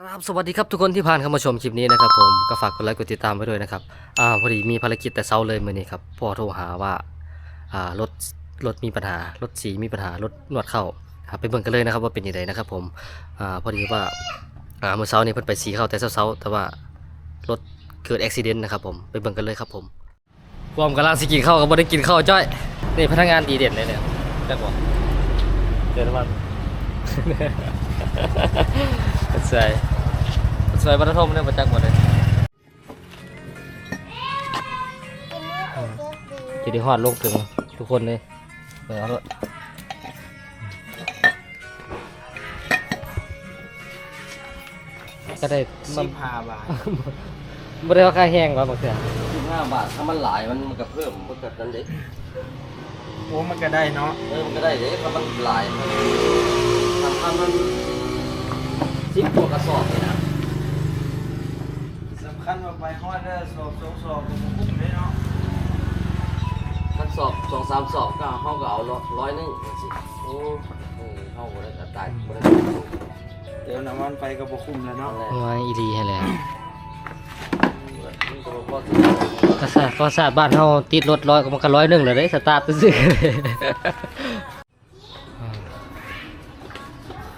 ครับสวัสดีครับทุกคนที่ผ่านเข้ามาชมคลิปนี้นะครับผมก็ฝากกดไลค์กดติดตามไว้ด้วยนะครับอ่าพอดีมีภารกิจแต่เช้าเลยมื่อนี้ครับพ่อโทรหาว่าอ่ารถรถมีปัญหารถสีมีปัญหารถนวดเข้าครับไปเบิ่งกันเลยนะครับว่าเป็นยังไงนะครับผมอ่าพอดีว่าอ่าเมื่อเช้านี้เพิ่นไปสีเข้าแต่เช้าๆแต่ว่ารถเกิดอุบิเหตุนะครับผมไปเบิ่งกันเลยครับผมความกำลังสิกินข้าวก็บ่ได้กินข้าวจ้อยนี่พนักงานดีเด่นเลยเนี่ยจักบ่เดี๋ยวมัน ใช่สวยบรรทมเนี่ยประจักษ์หมดเลยจะได้ฮอดลงถึงทุกคนเลยเปิดเอาเลยก็ได้สิมันบห้าบาทไม่ได้ว่าค่าแห้งว่าบางเทีสิบห้าบาทถ้ามันหลายมันมันก็เพิ่มมันก็นั้นเด็กโอ้มันก็ได้เนาะเออมันก็ได้เด็กถ้ามันหลายทำถ้ามัน สิบกว่ากระสอบนี่นะสำคัญว่าไปฮอดเด้อสอบสองสอบก็บ่คุ้มเลยเนาะถ้าสอบสองสามสอบก็เขาก็เอาร้อยหนึงสิโอ้เออเขาก็ได้กระตายก็ได้เดี๋ยวน้ำมันไปก็บ่คุ้มแล้วเนาะนั่นแหละว่าอีรีให้แหละมันก็บ่พอสิก็สาก็สาบ้านเฮาติดรถร้อยก็มันก็ร้อยหนึ่งเลยได้สตาร์ทซื่อๆ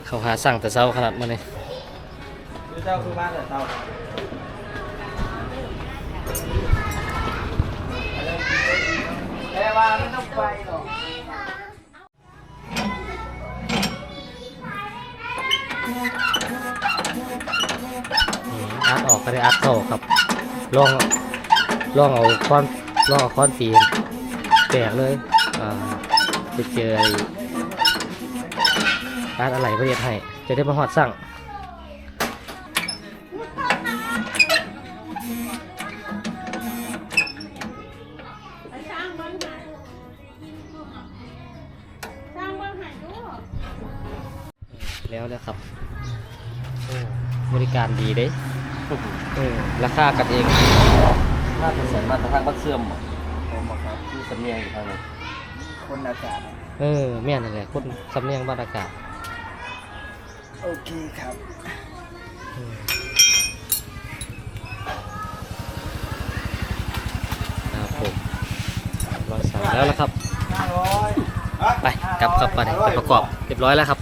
เขาหาสั่งแต่เช้าขนาดมื้อนี้ คือเจ้าคือบ้านแต่เตาแต่ว่าไม่ต้องไปหรอกอัดออกก็ได้อัดเข้าครับ ลอง ลองเอาค้อน ลองเอาค้อนตีนแตกเลย อ่าไปเจออ้ร้านอะไรประเทศให้จะได้มาหอดสั่ง แล้วนะครับโอ้บริการดีเด้เออราคากันเองถ้าเป็นสันมาตรฐานมันเสื่อมบ่ผมบอกครับที่สำเนียงอยู่ทางนั้นคนอากาศ เออแม่นนั่นแหละคนสำเนียงบ้านอากาศ โอเคครับอืมครับผมร้อยสามแล้วละครับห้าร้อยไปกลับครับไปไปประกอบเรียบร้อยแล้วครับ